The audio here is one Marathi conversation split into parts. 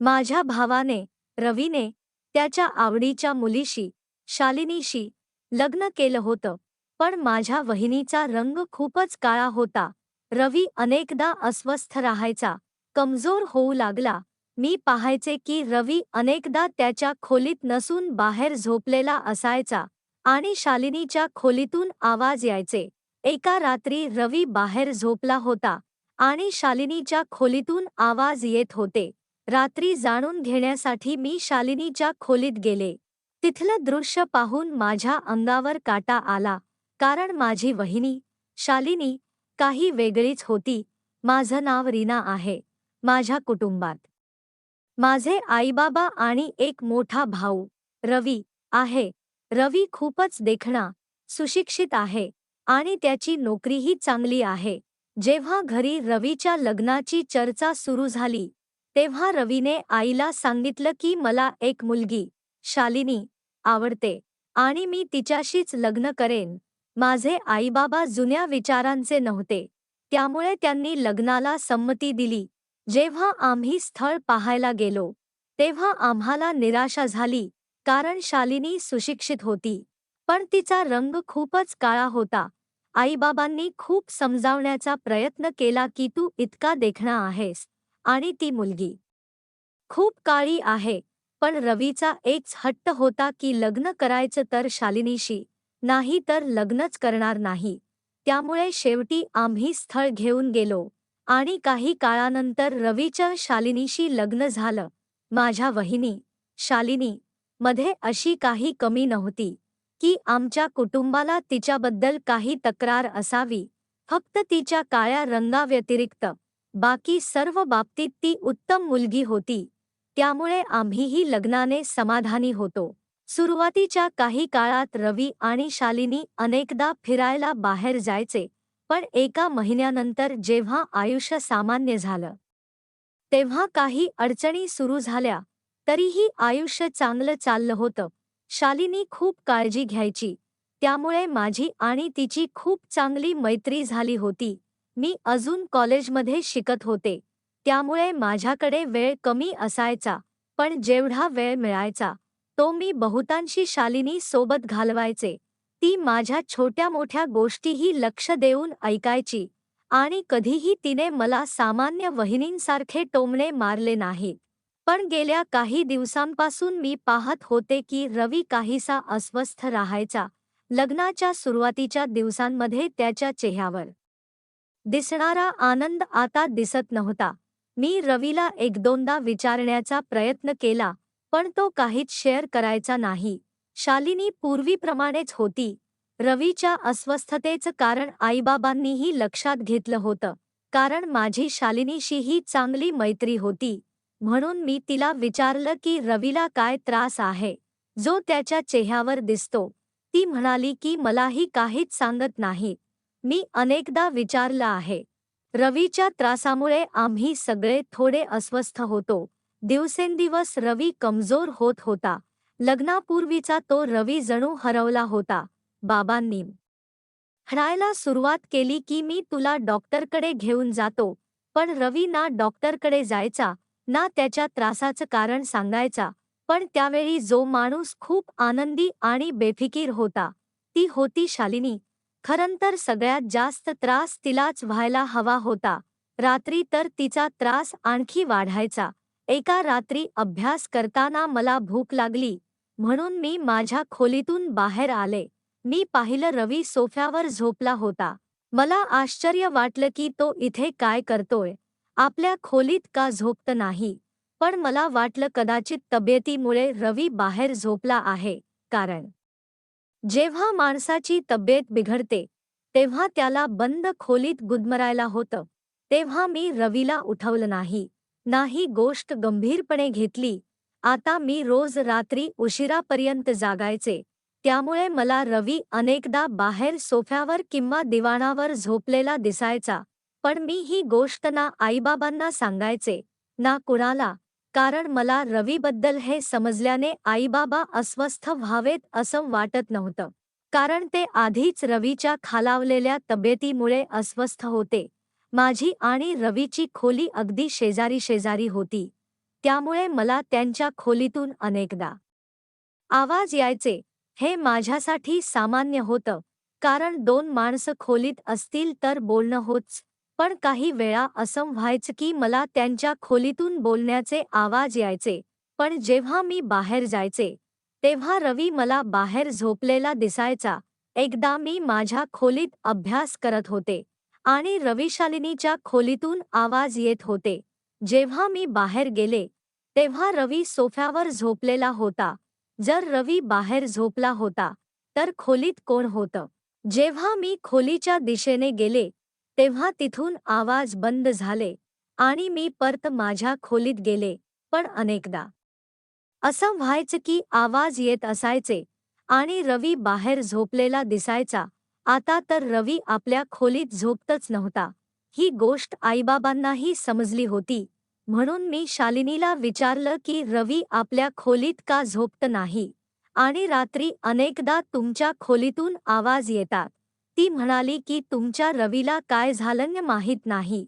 माझ्या भावाने रवीने त्याच्या आवडीच्या मुलीशी शालिनीशी लग्न केलं होतं पण माझ्या वहिनीचा रंग खूपच काळा होता. रवी अनेकदा अस्वस्थ राहायचा कमजोर होऊ लागला. मी पाहायचे की रवी अनेकदा त्याच्या खोलीत नसून बाहेर झोपलेला असायचा आणि शालिनीच्या खोलीतून आवाज यायचे. एका रात्री रवी बाहेर झोपला होता आणि शालिनीच्या खोलीतून आवाज येत होते. रात्री जाणून घेण्यासाठी मी शालिनीच्या खोलीत गेले. तिथलं दृश्य पाहून माझ्या अंगावर काटा आला कारण माझी वहिनी शालिनी काही वेगळीच होती. माझं नाव रीना आहे माझ्या कुटुंबात. माझे आईबाबा आणि एक मोठा भाऊ रवी आहे. रवी खूपच देखणा सुशिक्षित आहे आणि त्याची नोकरीही चांगली आहे. जेव्हा घरी रवीच्या लग्नाची चर्चा सुरू झाली तेव्हा रवीने आईला सांगितलं की मला एक मुलगी शालिनी आवडते आणि मी तिच्याशीच लग्न करेन. माझे आईबाबा जुन्या विचारांचे नव्हते. त्यामुळे त्यांनी लग्नाला संमती दिली. जेव्हा आम्ही स्थळ पाहायला गेलो तेव्हा आम्हाला निराशा झाली कारण शालिनी सुशिक्षित होती. पण तिचा रंग खूपच काळा होता. आईबाबांनी खूप समजावण्याचा प्रयत्न केला की तू इतका देखणा आहेस. आणि ती मुलगी. खूप काळी आहे पण रवीचा एकच हट्ट होता की लग्न करायचं तर शालिनीशी नाही तर लग्नच करणार नाही. त्यामुळे शेवटी आम्ही स्थळ घेऊन गेलो आणि काही काळानंतर रवीच्या शालिनीशी लग्न झालं. माझ्या वहिनी शालिनी मध्ये अशी काही कमी नव्हती की आमच्या कुटुंबाला तिच्याबद्दल काही तक्रार असावी फक्त तिच्या काळ्या रंगाव्यतिरिक्त. बाकी सर्व बाबतीत ती उत्तम मुलगी होती. त्यामुळे आम्हीही लग्नाने समाधानी होतो. सुरुवातीच्या काही काळात रवी आणि शालिनी अनेकदा फिरायला बाहेर जायचे पण एका महिन्यानंतर जेव्हा आयुष्य सामान्य झालं तेव्हा काही अडचणी सुरू झाल्या तरीही आयुष्य चांगलं चाललं होतं. शालिनी खूप काळजी घ्यायची त्यामुळे माझी आणि तिची खूप चांगली मैत्री झाली होती. मी अजून कॉलेजमध्ये शिकत होते. त्यामुळे माझ्याकडे वेळ कमी असायचा पण जेवढा वेळ मिळायचा तो मी बहुतांशी शालिनी सोबत घालवायचे. ती माझ्या छोट्या मोठ्या गोष्टीही लक्ष देऊन ऐकायची आणि कधीही तिने मला सामान्य वहिनींसारखे टोमणे मारले नाहीत. पण गेल्या काही दिवसांपासून मी पाहत होते की रवी काहीसा अस्वस्थ राहायचा लग्नाच्या सुरुवातीच्या दिवसांमध्ये त्याच्या चेहऱ्यावर. दिसणारा आनंद आता दिसत नव्हता. मी रवीला एक दोनदा विचारण्याचा प्रयत्न केला पण तो काहीच शेअर करायचा नाही. शालिनी पूर्वीप्रमाणेच होती. रवीच्या अस्वस्थतेचं कारण आईबाबांनीही लक्षात घेतलं होतं कारण माझी शालिनीशीही चांगली मैत्री होती. म्हणून मी तिला विचारलं की रवीला काय त्रास आहे? जो त्याच्या चेहऱ्यावर दिसतो. ती म्हणाली की मलाही काहीच सांगत नाही. मी अनेकदा विचारलं आहे. रवीच्या त्रासामुळे आम्ही सगळे थोडे अस्वस्थ होतो. दिवसेंदिवस रवी कमजोर होत होता. लग्नापूर्वीचा तो रवी जणू हरवला होता. बाबांनी म्हणायला सुरुवात केली की मी तुला डॉक्टरकडे घेऊन जातो. पण रवी ना डॉक्टरकडे जायचा ना त्याच्या त्रासाचं कारण सांगायचा. पण त्यावेळी जो माणूस खूप आनंदी आणि बेफिकीर होता ती होती शालिनी. खरंतर सगळ्यात जास्त त्रास तिलाच व्हायला हवा होता. रात्री तर तिचा त्रास आणखी वाढायचा. एका रात्री अभ्यास करताना मला भूक लागली. म्हणून मी माझ्या खोलीतून बाहेर आले. मी पाहिलं रवी सोफ्यावर झोपला होता. मला आश्चर्य वाटलं की तो इथे काय करतोय. आपल्या खोलीत का झोपत नाही? पण मला वाटलं कदाचित तब्येतीमुळे रवी बाहेर झोपला आहे. कारण जेव्हा माणसाची तब्येत बिघडते तेव्हा त्याला बंद खोलीत गुदमरायला होतं. तेव्हा मी रवीला उठवलं नाही. नाही गोष्ट गंभीरपणे घेतली. आता मी रोज रात्री उशिरापर्यंत जागायचे. त्यामुळे मला रवी अनेकदा बाहेर सोफ्यावर किंवा दिवाणावर झोपलेला दिसायचा. पण मी ही गोष्ट ना आईबाबांना सांगायचे ना कुणाला. कारण मला रवीबद्दल हे समजल्याने आईबाबा अस्वस्थ व्हावेत असं वाटत नव्हतं. कारण ते आधीच रवीच्या खालावलेल्या तब्येतीमुळे अस्वस्थ होते. माझी आणि रवीची खोली अगदी शेजारी शेजारी होती. त्यामुळे मला त्यांच्या खोलीतून अनेकदा आवाज यायचे हे माझ्यासाठी सामान्य होतं. कारण दोन माणसं खोलीत असतील तर बोलणं होच. पण काही वेळा असं व्हायचं की मला त्यांच्या खोलीतून बोलण्याचे आवाज यायचे पण जेव्हा मी बाहेर जायचे तेव्हा रवी मला बाहेर झोपलेला दिसायचा. एकदा मी माझ्या खोलीत अभ्यास करत होते आणि रविशालिनीच्या खोलीतून आवाज येत होते. जेव्हा मी बाहेर गेले तेव्हा रवी सोफ्यावर झोपलेला होता. जर रवी बाहेर झोपला होता तर खोलीत कोण होतं? जेव्हा मी खोलीच्या दिशेने गेले तेव्हा तिथून आवाज बंद झाले आणि मी परत माझ्या खोलीत गेले पण अनेकदा. असं व्हायचं की आवाज येत असायचे आणि रवी बाहेर झोपलेला दिसायचा आता तर रवी आपल्या खोलीत झोपतच नव्हता. ही गोष्ट आईबाबांनाही समजली होती म्हणून मी शालिनीला विचारलं की रवी आपल्या खोलीत का झोपत नाही आणि रात्री अनेकदा तुमच्या खोलीतून आवाज येतात. ती म्हणाली की तुमच्या रवीला काय झालं माहीत नाही.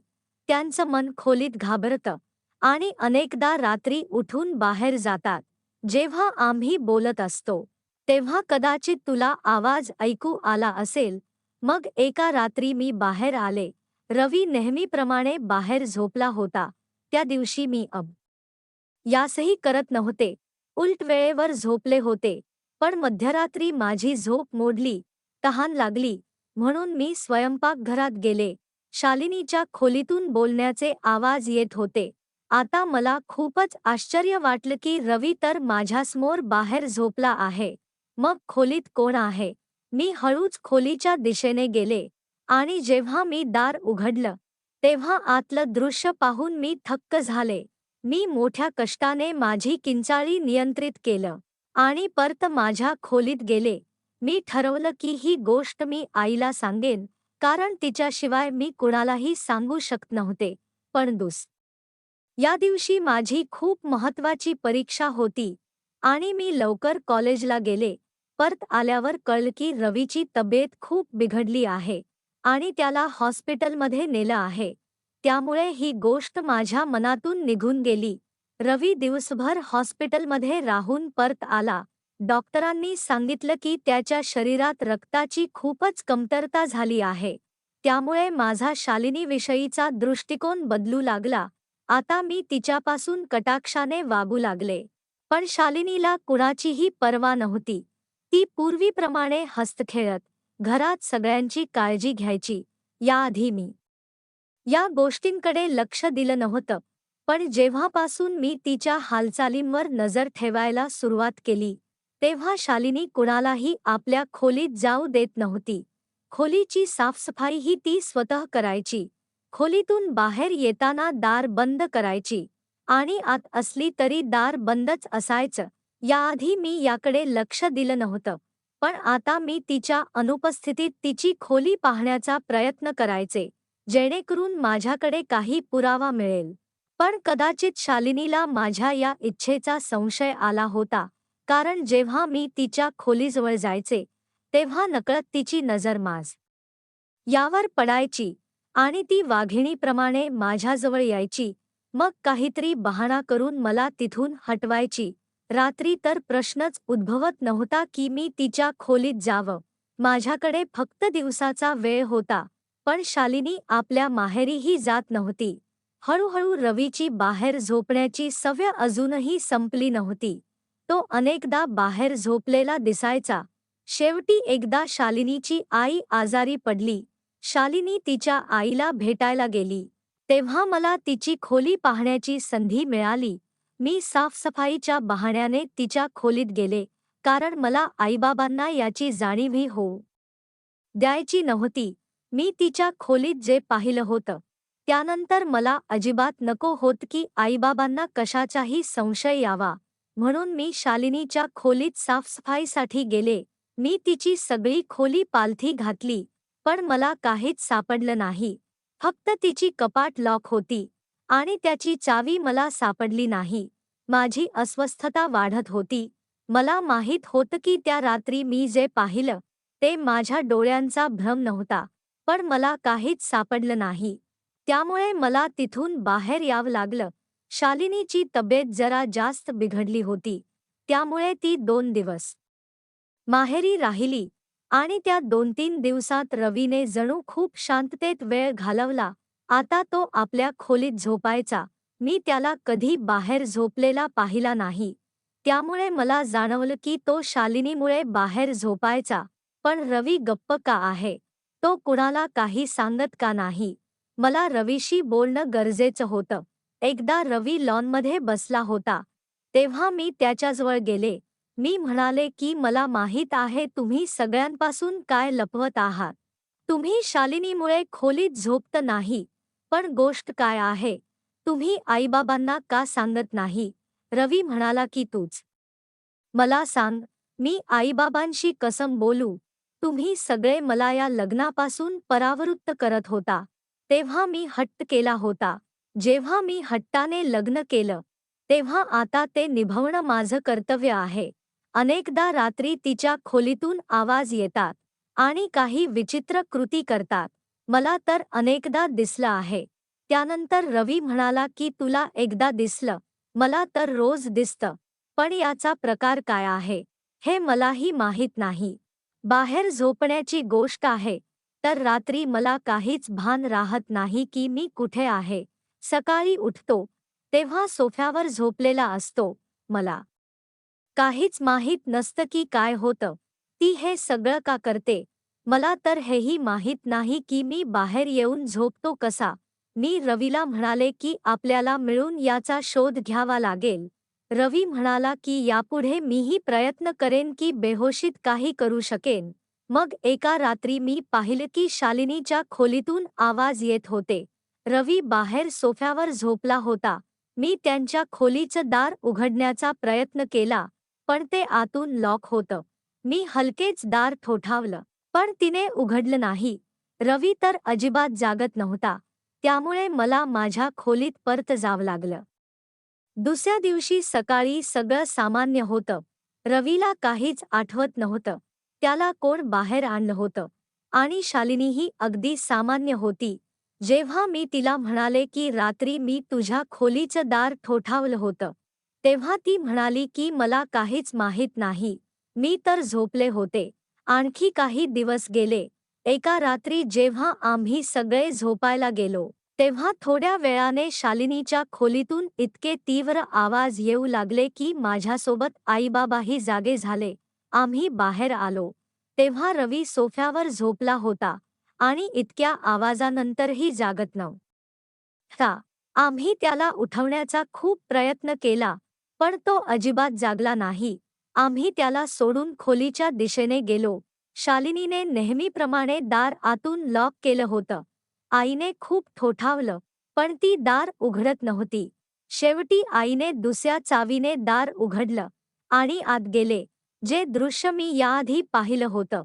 त्यांचं मन खोलीत घाबरतं. आणि अनेकदा रात्री उठून बाहेर जातात. जेव्हा आम्ही बोलत असतो तेव्हा कदाचित तुला आवाज ऐकू आला असेल. मग एका रात्री मी बाहेर आले. रवी नेहमीप्रमाणे बाहेर झोपला होता. त्या दिवशी मी अब यासही करत नव्हते. उलट वेळेवर झोपले होते. पण मध्यरात्री माझी झोप मोडली. तहान लागली. म्हणून मी स्वयंपाकघरात गेले. शालिनीच्या खोलीतून बोलण्याचे आवाज येत होते. आता मला खूपच आश्चर्य वाटलं की रवी तर माझ्यासमोर बाहेर झोपला आहे. मग खोलीत कोण आहे? मी हळूच खोलीच्या दिशेने गेले. आणि जेव्हा मी दार उघडलं तेव्हा आतलं दृश्य पाहून मी थक्क झाले. मी मोठ्या कष्टाने माझी किंचाळी नियंत्रित केलं आणि परत माझ्या खोलीत गेले. मी ठरवलं की ही गोष्ट मी आईला सांगेन कारण तिच्याशिवाय मी कुणालाही सांगू शकत नव्हते. पण दुस. या दिवशी माझी खूप महत्वाची परीक्षा होती आणि मी लवकर कॉलेजला गेले. परत आल्यावर कळलं की रवीची तब्येत खूप बिघडली आहे आणि त्याला हॉस्पिटलमध्ये नेलं आहे. त्यामुळे ही गोष्ट माझ्या मनातून निघून गेली. रवी दिवसभर हॉस्पिटलमध्ये राहून परत आला. डॉक्टरांनी सांगितलं की त्याच्या शरीरात रक्ताची खूपच कमतरता झाली आहे. त्यामुळे माझा शालिनीविषयीचा दृष्टिकोन बदलू लागला. आता मी तिच्यापासून कटाक्षाने वागू लागले. पण शालिनीला कुणाचीही पर्वा नव्हती. ती पूर्वीप्रमाणे हस्तखेळत घरात सगळ्यांची काळजी घ्यायची याआधी मी या गोष्टींकडे लक्ष दिलं नव्हतं. पण जेव्हापासून मी तिच्या हालचालींवर नजर ठेवायला सुरुवात केली तेव्हा शालिनी कुणालाही आपल्या खोलीत जाऊ देत नव्हती. खोलीची साफसफाईही ती स्वतः करायची. खोलीतून बाहेर येताना दार बंद करायची. आणि आत असली तरी दार बंदच असायचं. याआधी मी याकडे लक्ष दिलं नव्हतं. पण आता मी तिच्या अनुपस्थितीत तिची खोली पाहण्याचा प्रयत्न करायचे जेणेकरून माझ्याकडे काही पुरावा मिळेल. पण कदाचित शालिनीला माझ्या या इच्छेचा संशय आला होता. कारण जेव्हा मी तिच्या खोलीजवळ जायचे तेव्हा नकळत तिची नजर माज. यावर पडायची आणि ती वाघिणीप्रमाणे माझ्याजवळ यायची मग काहीतरी बहाणा करून मला तिथून हटवायची. रात्री तर प्रश्नच उद्भवत नव्हता की मी तिच्या खोलीत जावं. माझ्याकडे फक्त दिवसाचा वेळ होता पण शालिनी आपल्या माहेरीही जात नव्हती. हळूहळू रवीची बाहेर झोपण्याची सव्य अजूनही संपली नव्हती. तो अनेकदा बाहेर झोपलेला दिसायचा. शेवटी एकदा शालिनीची आई आजारी पडली. शालिनी तिच्या आईला भेटायला गेली. तेव्हा मला तिची खोली पाहण्याची संधी मिळाली. मी साफसफाईच्या बहाण्याने तिच्या खोलीत गेले कारण मला आईबाबांना याची जाणीवही होऊ द्यायची नव्हती. मी तिच्या खोलीत जे पाहिलं होतं त्यानंतर मला अजिबात नको होत की आईबाबांना कशाचाही संशय यावा. म्हणून मी शालिनीच्या खोलीत साफसफाईसाठी गेले. मी तिची सगळी खोली पालथी घातली पण मला काहीच सापडलं नाही. फक्त तिची कपाट लॉक होती आणि त्याची चावी मला सापडली नाही. माझी अस्वस्थता वाढत होती. मला माहीत होतं की त्या रात्री मी जे पाहिलं ते माझ्या डोळ्यांचा भ्रम नव्हता पण मला काहीच सापडलं नाही. त्यामुळे मला तिथून बाहेर यावं लागलं. शालिनीची तब्येत जरा जास्त बिघडली होती. त्यामुळे ती दोन दिवस माहेरी राहिली आणि त्या दोन तीन दिवसात रवीने जणू खूप शांततेत वेळ घालवला. आता तो आपल्या खोलीत झोपायचा. मी त्याला कधी बाहेर झोपलेला पाहिला नाही. त्यामुळे मला जाणवलं की तो शालिनीमुळे बाहेर झोपायचा. पण रवी गप्प का आहे? तो कुणाला काही सांगत का नाही? मला रवीशी बोलणं गरजेचं होतं. एकदा रवी लॉनमध्ये बसला होता. तेव्हा मी त्याच्याजवळ गेले. मी म्हणाले की मला माहीत आहे तुम्ही सगळ्यांपासून काय लपवत आहात. तुम्ही शालिनीमुळे खोलीत झोपत नाही. पण गोष्ट काय आहे? तुम्ही आईबाबांना का सांगत नाही? रवी म्हणाला की तूच. मला सांग मी आईबाबांशी कसम बोलू? तुम्ही सगळे मला या लग्नापासून परावृत्त करत होता. तेव्हा मी हट्ट केला होता. जेव्हा मी हट्टाने लग्न केलं तेव्हा आता ते निभवणं माझं कर्तव्य आहे. अनेकदा रात्री तिच्या खोलीतून आवाज येतात आणि काही विचित्र कृती करतात. मला तर अनेकदा दिसलं आहे. त्यानंतर रवी म्हणाला की तुला एकदा दिसलं मला तर रोज दिसतं. पण याचा प्रकार काय आहे? हे मलाही माहीत नाही. बाहेर झोपण्याची गोष्ट आहे तर रात्री मला काहीच भान राहत नाही की मी कुठे आहे. सकाळी उठतो तेव्हा सोफ्यावर झोपलेला असतो मला. काहीच माहीत नसतं की काय होतं ती हे सगळं का करते? मला तर हेही माहीत नाही की मी बाहेर येऊन झोपतो कसा. मी रवीला म्हणाले की आपल्याला मिळून याचा शोध घ्यावा लागेल. रवी म्हणाला की यापुढे मीही प्रयत्न करेन की बेहोशीत काही करू शकेन. मग एका रात्री मी पाहिलं की शालिनीच्या खोलीतून आवाज येत होते. रवी बाहेर सोफ्यावर झोपला होता. मी त्यांच्या खोलीचं दार उघडण्याचा प्रयत्न केला पण ते आतून लॉक होतं. मी हलकेच दार ठोठावलं पण तिने उघडलं नाही. रवी तर अजिबात जागत नव्हता त्यामुळे मला माझ्या खोलीत परत जावं लागलं. दुसऱ्या दिवशी सकाळी सगळं सामान्य होतं. रवीला काहीच आठवत नव्हतं त्याला कोण बाहेर आणलं होतं. आणि शालिनीही अगदी सामान्य होती. जेव्हा मी तिला म्हणाले की रात्री मी तुझ्या खोलीचं दार ठोठावलं होतं तेव्हा ती म्हणाली की मला काहीच माहीत नाही. मी तर झोपले होते. आणखी काही दिवस गेले. एका रात्री जेव्हा आम्ही सगळे झोपायला गेलो तेव्हा थोड्या वेळाने शालिनीच्या खोलीतून इतके तीव्र आवाज येऊ लागले की माझ्यासोबत आईबाबाही जागे झाले. आम्ही बाहेर आलो. तेव्हा रवी सोफ्यावर झोपला होता. आणि इतक्या आवाजानंतरही जागत नव्हता आम्ही त्याला उठवण्याचा खूप प्रयत्न केला पण तो अजिबात जागला नाही. आम्ही त्याला सोडून खोलीच्या दिशेने गेलो. शालिनीने नेहमीप्रमाणे दार आतून लॉक केलं होतं. आईने खूप ठोठावलं पण ती दार उघडत नव्हती. शेवटी आईने दुसऱ्या चावीने दार उघडलं आणि आत गेले जे दृश्य मी याआधी पाहिलं होतं.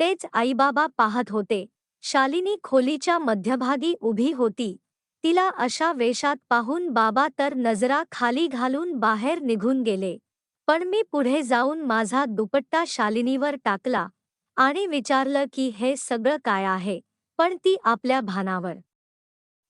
तेच आईबाबा पाहत होते. शालिनी खोलीच्या मध्यभागी उभी होती. तिला अशा वेशात पाहून बाबा तर नजरा खाली घालून बाहेर निघून गेले. पण मी पुढे जाऊन माझा दुपट्टा शालिनीवर टाकला आणि विचारलं की हे सगळं काय आहे? पण ती आपल्या भानावर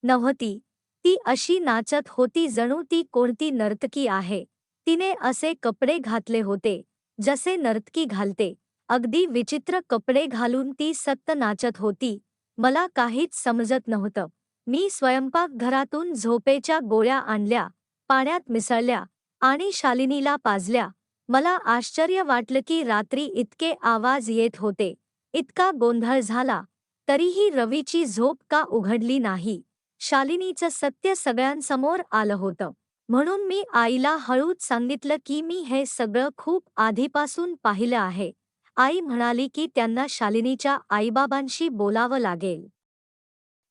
नव्हती. ती अशी नाचत होती जणू ती कोणती नर्तकी आहे. तिने असे कपडे घातले होते जसे नर्तकी घालते. अगदी विचित्र कपडे घालून ती सत्त नाचत होती. मला काहीच समजत नव्हतं. मी स्वयंपाकघरातून झोपेच्या गोळ्या आणल्या पाण्यात मिसळल्या आणि शालिनीला पाजल्या. मला आश्चर्य वाटलं की रात्री इतके आवाज येत होते. इतका गोंधळ झाला. तरीही रवीची झोप का उघडली नाही. शालिनीचं सत्य सगळ्यांसमोर आलं होतं. म्हणून मी आईला हळूच सांगितलं की मी हे सगळं खूप आधीपासून पाहिलं आहे. आई म्हणाली की त्यांना शालिनीच्या आईबाबांशी बोलावं लागेल.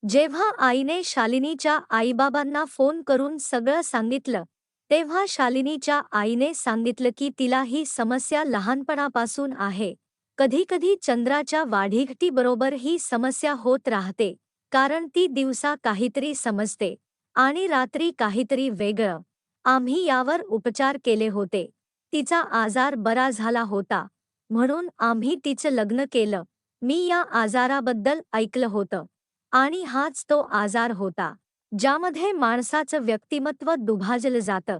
जेव्हा आईने शालिनीच्या आईबाबांना फोन करून सगळं सांगितलं तेव्हा शालिनीच्या आईने सांगितलं की तिला ही समस्या लहानपणापासून आहे. कधीकधी चंद्राच्या वाढीघटीबरोबर ही समस्या होत राहते कारण ती दिवसा काहीतरी समजते आणि रात्री काहीतरी वेगळं. आम्ही यावर उपचार केले होते. तिचा आजार बरा झाला होता. म्हणून आम्ही तिचं लग्न केलं. मी या आजाराबद्दल ऐकलं होतं. आणि हाच तो आजार होता ज्यामध्ये माणसाचं व्यक्तिमत्व दुभाजलं जातं.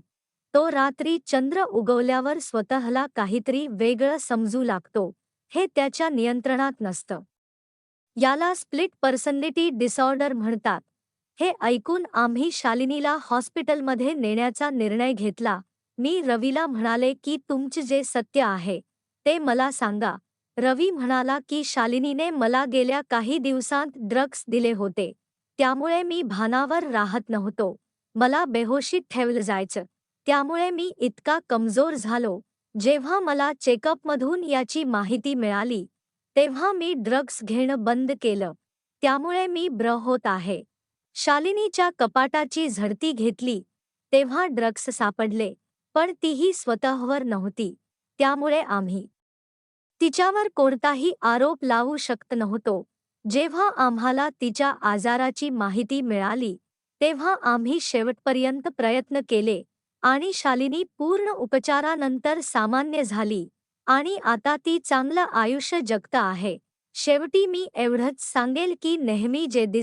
तो रात्री चंद्र उगवल्यावर स्वतःला काहीतरी वेगळं समजू लागतो. हे त्याच्या नियंत्रणात नसतं. याला स्प्लिट पर्सनॅलिटी डिसऑर्डर म्हणतात. हे ऐकून आम्ही शालिनीला हॉस्पिटलमध्ये नेण्याचा निर्णय घेतला. मी रवीला म्हणाले की तुमचे जे सत्य आहे ते मला सांगा. रवी म्हणाला की शालिनीने मला गेल्या काही दिवसांत ड्रग्स दिले होते. त्यामुळे मी भानावर राहत नव्हतो. मला बेहोशीत ठेवलं जायचं. त्यामुळे मी इतका कमजोर झालो. जेव्हा मला चेकअपमधून याची माहिती मिळाली तेव्हा मी ड्रग्स घेणं बंद केलं. त्यामुळे मी ब्र होत आहे. शालिनीच्या कपाटाची झडती घेतली. तेव्हा ड्रग्स सापडले पण तीही स्वतःवर नव्हती. त्यामुळे आम्ही तिच्यावर कोणताही आरोप लावू शकत नव्हतो. जेव्हा आम्हाला तिच्या आजाराची माहिती मिळाली तेव्हा आम्ही शेवटपर्यंत प्रयत्न केले आणि शालिनी पूर्ण उपचारानंतर सामान्य झाली आणि आता ती चांगलं आयुष्य जगत आहे. शेवटी मी एवढंच सांगेल की नेहमी जे दिस